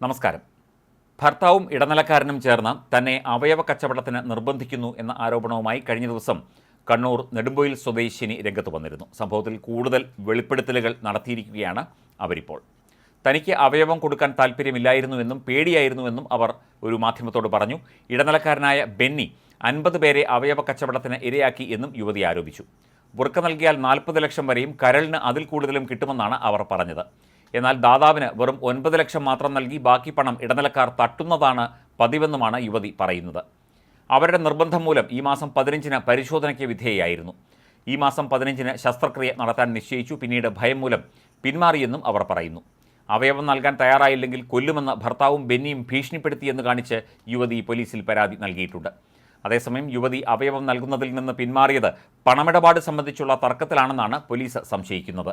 നമസ്കാരം. ഭർത്താവും ഇടനിലക്കാരനും ചേർന്ന് തന്നെ അവയവ കച്ചവടത്തിന് നിർബന്ധിക്കുന്നു എന്ന ആരോപണവുമായി കഴിഞ്ഞ ദിവസം കണ്ണൂർ നെടുമ്പൊയിൽ സ്വദേശിനി രംഗത്ത് വന്നിരുന്നു. സംഭവത്തിൽ കൂടുതൽ വെളിപ്പെടുത്തലുകൾ നടത്തിയിരിക്കുകയാണ് അവരിപ്പോൾ. തനിക്ക് അവയവം കൊടുക്കാൻ താല്പര്യമില്ലായിരുന്നുവെന്നും പേടിയായിരുന്നുവെന്നും അവർ ഒരു മാധ്യമത്തോട് പറഞ്ഞു. ഇടനിലക്കാരനായ ബെന്നി അൻപത് പേരെ അവയവ കച്ചവടത്തിന് ഇരയാക്കി എന്നും യുവതി ആരോപിച്ചു. ബുർക്ക നൽകിയാൽ നാൽപ്പത് ലക്ഷം വരെയും കരളിന് അതിൽ കൂടുതലും കിട്ടുമെന്നാണ് അവർ പറഞ്ഞത്. എന്നാൽ ദാതാവിന് വെറും ഒൻപത് ലക്ഷം മാത്രം നൽകി ബാക്കി പണം ഇടനിലക്കാർ തട്ടുന്നതാണ് പതിവെന്നുമാണ് യുവതി പറയുന്നത്. അവരുടെ നിർബന്ധം മൂലം ഈ മാസം പതിനഞ്ചിന് പരിശോധനയ്ക്ക് വിധേയായിരുന്നു ഈ മാസം പതിനഞ്ചിന് ശസ്ത്രക്രിയ നടത്താൻ നിശ്ചയിച്ചു. പിന്നീട് ഭയം മൂലം പിന്മാറിയെന്നും അവർ പറയുന്നു. അവയവം നൽകാൻ തയ്യാറായില്ലെങ്കിൽ കൊല്ലുമെന്ന് ഭർത്താവും ബെന്നിയും ഭീഷണിപ്പെടുത്തിയെന്ന് കാണിച്ച് യുവതി പോലീസിൽ പരാതി നൽകിയിട്ടുണ്ട്. അതേസമയം യുവതി അവയവം നൽകുന്നതിൽ നിന്ന് പിന്മാറിയത് പണമിടപാട് സംബന്ധിച്ചുള്ള തർക്കത്തിലാണെന്നാണ് പോലീസ് സംശയിക്കുന്നത്.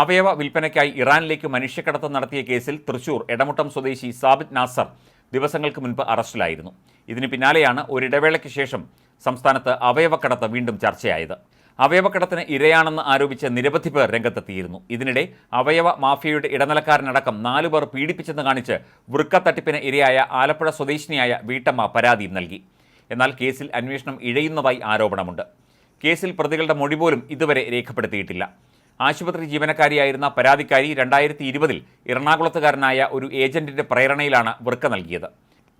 അവയവ വിൽപ്പനയ്ക്കായി ഇറാനിലേക്ക് മനുഷ്യക്കടത്ത് നടത്തിയ കേസിൽ തൃശൂർ എടമുട്ടം സ്വദേശി സാബിദ് നാസർ ദിവസങ്ങൾക്ക് മുൻപ് അറസ്റ്റിലായിരുന്നു. ഇതിന് പിന്നാലെയാണ് ഒരിടവേളയ്ക്ക് ശേഷം സംസ്ഥാനത്ത് അവയവക്കടത്ത് വീണ്ടും ചർച്ചയായത്. അവയവക്കടത്തിന് ഇരയാണെന്ന് ആരോപിച്ച് നിരവധി പേർ രംഗത്തെത്തിയിരുന്നു. ഇതിനിടെ അവയവ മാഫിയയുടെ ഇടനിലക്കാരനടക്കം നാലു പേർ പീഡിപ്പിച്ചെന്ന് കാണിച്ച് വൃക്ക തട്ടിപ്പിന് ഇരയായ ആലപ്പുഴ സ്വദേശിനിയായ വീട്ടമ്മ പരാതിയും നൽകി. എന്നാൽ കേസിൽ അന്വേഷണം ഇഴയുന്നതായി ആരോപണമുണ്ട്. കേസിൽ പ്രതികളുടെ മൊഴി പോലും ഇതുവരെ രേഖപ്പെടുത്തിയിട്ടില്ല. ആശുപത്രി ജീവനക്കാരിയായിരുന്ന പരാതിക്കാരി രണ്ടായിരത്തി ഇരുപതിൽ എറണാകുളത്തുകാരനായ ഒരു ഏജന്റിന്റെ പ്രേരണയിലാണ് വൃക്ക നൽകിയത്.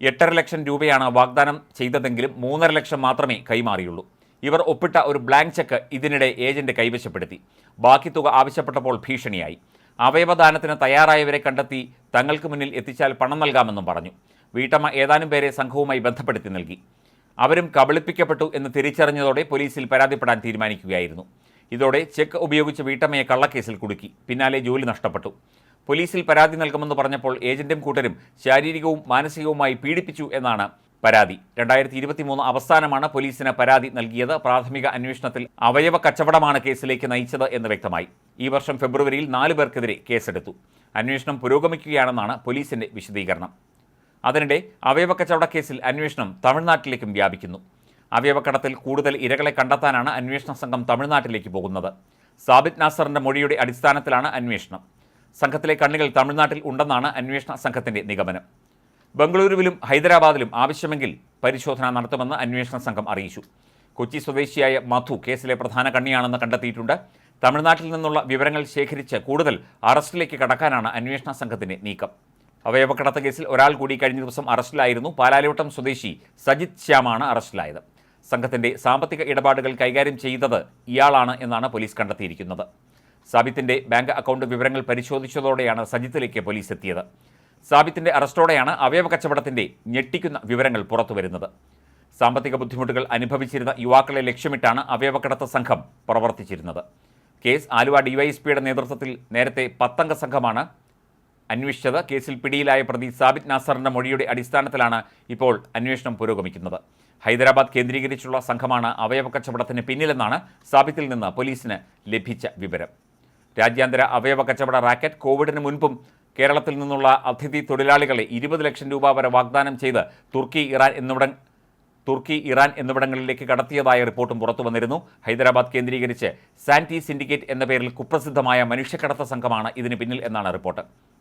എട്ടര ലക്ഷം രൂപയാണ് വാഗ്ദാനം ചെയ്തതെങ്കിലും മൂന്നര ലക്ഷം മാത്രമേ കൈമാറിയുള്ളൂ. ഇവർ ഒപ്പിട്ട ഒരു ബ്ലാങ്ക് ചെക്ക് ഇതിനിടെ ഏജന്റ് കൈവശപ്പെടുത്തി. ബാക്കി തുക ആവശ്യപ്പെട്ടപ്പോൾ ഭീഷണിയായി. അവയവദാനത്തിന് തയ്യാറായവരെ കണ്ടെത്തി തങ്ങൾക്ക് മുന്നിൽ എത്തിച്ചാൽ പണം നൽകാമെന്നും പറഞ്ഞു. വീട്ടമ്മ ഏതാനും പേരെ സംഘവുമായി ബന്ധപ്പെടുത്തി നൽകി. അവരും കബളിപ്പിക്കപ്പെട്ടു എന്ന് തിരിച്ചറിഞ്ഞതോടെ പോലീസിൽ പരാതിപ്പെടാൻ തീരുമാനിക്കുകയായിരുന്നു. ഇതോടെ ചെക്ക് ഉപയോഗിച്ച് വീട്ടമ്മയെ കള്ളക്കേസിൽ കുടുക്കി. പിന്നാലെ ജോലി നഷ്ടപ്പെട്ടു. പോലീസിൽ പരാതി നൽകുമെന്ന് പറഞ്ഞപ്പോൾ ഏജന്റും കൂട്ടരും ശാരീരികവും മാനസികവുമായി പീഡിപ്പിച്ചു എന്നാണ് പരാതി. രണ്ടായിരത്തി ഇരുപത്തിമൂന്ന് അവസാനമാണ് പോലീസിന് പരാതി നൽകിയത്. പ്രാഥമിക അന്വേഷണത്തിൽ അവയവ കച്ചവടമാണ് കേസിലേക്ക് നയിച്ചത് എന്ന് വ്യക്തമായി. ഈ വർഷം ഫെബ്രുവരിയിൽ നാല് പേർക്കെതിരെ കേസെടുത്തു. അന്വേഷണം പുരോഗമിക്കുകയാണെന്നാണ് പോലീസിന്റെ വിശദീകരണം. അതിനിടെ അവയവ കച്ചവട കേസിൽ അന്വേഷണം തമിഴ്നാട്ടിലേക്കും വ്യാപിക്കുന്നു. അവയവക്കടത്തിൽ കൂടുതൽ ഇരകളെ കണ്ടെത്താനാണ് അന്വേഷണ സംഘം തമിഴ്നാട്ടിലേക്ക് പോകുന്നത്. സാബിത് നാസറിന്റെ മൊഴിയുടെ അടിസ്ഥാനത്തിലാണ് അന്വേഷണം. സംഘത്തിലെ കണ്ണികൾ തമിഴ്നാട്ടിൽ ഉണ്ടെന്നാണ് അന്വേഷണ സംഘത്തിന്റെ നിഗമനം. ബംഗളൂരുവിലും ഹൈദരാബാദിലും ആവശ്യമെങ്കിൽ പരിശോധന നടത്തുമെന്ന് അന്വേഷണ സംഘം അറിയിച്ചു. കൊച്ചി സ്വദേശിയായ മധു കേസിലെ പ്രധാന കണ്ണിയാണെന്ന് കണ്ടെത്തിയിട്ടുണ്ട്. തമിഴ്നാട്ടിൽ നിന്നുള്ള വിവരങ്ങൾ ശേഖരിച്ച് കൂടുതൽ അറസ്റ്റിലേക്ക് കടക്കാനാണ് അന്വേഷണ സംഘത്തിന്റെ നീക്കം. അവയവക്കടത്ത് കേസിൽ ഒരാൾ കൂടി കഴിഞ്ഞ ദിവസം അറസ്റ്റിലായിരുന്നു. പാലാലിവട്ടം സ്വദേശി സജിത് ശ്യാമാണ് അറസ്റ്റിലായത്. സംഘത്തിന്റെ സാമ്പത്തിക ഇടപാടുകൾ കൈകാര്യം ചെയ്തത് ഇയാളാണ് എന്നാണ് പോലീസ് കണ്ടെത്തിയിരിക്കുന്നത്. സാബിത്തിന്റെ ബാങ്ക് അക്കൗണ്ട് വിവരങ്ങൾ പരിശോധിച്ചതോടെയാണ് സജിത്തിലേക്ക് പോലീസ് എത്തിയത്. സാബിത്തിന്റെ അറസ്റ്റോടെയാണ് അവയവ കച്ചവടത്തിന്റെ ഞെട്ടിക്കുന്ന വിവരങ്ങൾ പുറത്തുവരുന്നത്. സാമ്പത്തിക ബുദ്ധിമുട്ടുകൾ അനുഭവിച്ചിരുന്ന യുവാക്കളെ ലക്ഷ്യമിട്ടാണ് അവയവക്കടത്ത് സംഘം പ്രവർത്തിച്ചിരുന്നത്. കേസ് ആലുവ ഡിവൈഎസ്പിയുടെ നേതൃത്വത്തിൽ നേരത്തെ പത്തംഗ സംഘമാണ് അന്വേഷിച്ചത്. കേസിൽ പിടിയിലായ പ്രതി സാബിത് നാസറിന്റെ മൊഴിയുടെ അടിസ്ഥാനത്തിലാണ് ഇപ്പോൾ അന്വേഷണം പുരോഗമിക്കുന്നത്. ഹൈദരാബാദ് കേന്ദ്രീകരിച്ചുള്ള സംഘമാണ് അവയവ കച്ചവടത്തിന് പിന്നിലെന്നാണ് സാബിത്തിൽ നിന്ന് പോലീസിന് ലഭിച്ച വിവരം. രാജ്യാന്തര അവയവ കച്ചവട റാക്കറ്റ് കോവിഡിന് മുൻപും കേരളത്തിൽ നിന്നുള്ള അതിഥി തൊഴിലാളികളെ ഇരുപത് ലക്ഷം രൂപ വരെ വാഗ്ദാനം ചെയ്ത് തുർക്കി ഇറാൻ എന്നിവിട തുർക്കി ഇറാൻ എന്നിവിടങ്ങളിലേക്ക് കടത്തിയതായ റിപ്പോർട്ടും പുറത്തു വന്നിരുന്നു. ഹൈദരാബാദ് കേന്ദ്രീകരിച്ച് സാന്റി സിൻഡിക്കേറ്റ് എന്ന പേരിൽ കുപ്രസിദ്ധമായ മനുഷ്യക്കടത്ത സംഘമാണ് ഇതിന് പിന്നിൽ എന്നാണ് റിപ്പോർട്ട്.